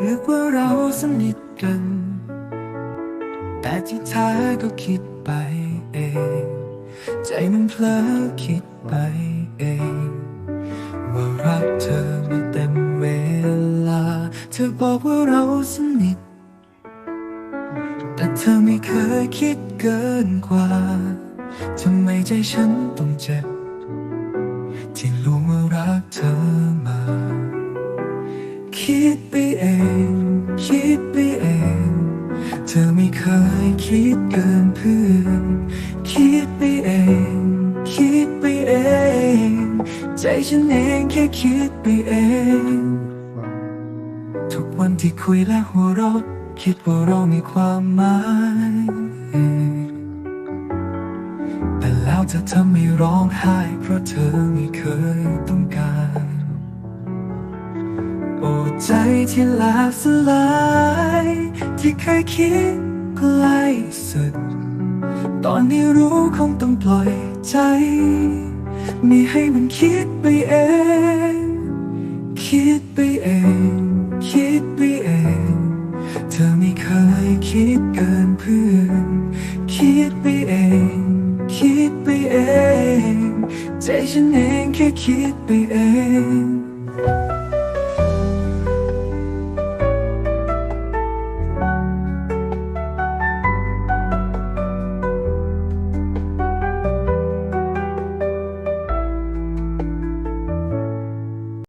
รู้ว่าเราสนิทกัน แต่ที่แท้ก็คิดไปเอง ใจมันเพลอคิดไปเอง ว่ารักเธอมาเต็มเวลา เธอบอกว่าเราสนิท แต่เธอไม่เคยคิดเกินกว่า ทำไมใจฉันต้องเจ็บ ที่รู้ว่ารัก เคยคิดเกินเพื่อนคิดไปเอง คิดไปเอง ใจฉันเองแค่คิดไปเอง ทุกวันที่คุยและหัวเราะคิดว่าเรามีความหมายแต่แล้วจะทำให้ร้องไห้ เพราะเธอไม่เคยต้องการโอ้ใจที่ลกสลาย ที่เคยคิด ใกล้สุด ตอนนี้รู้คงต้องปล่อยใจ ไม่ให้มันคิดไปเอง คิดไปเอง คิดไปเอง เธอไม่เคยคิดเกินเพื่อน คิดไปเอง คิดไปเอง ใจฉันเองแค่คิดไปเอง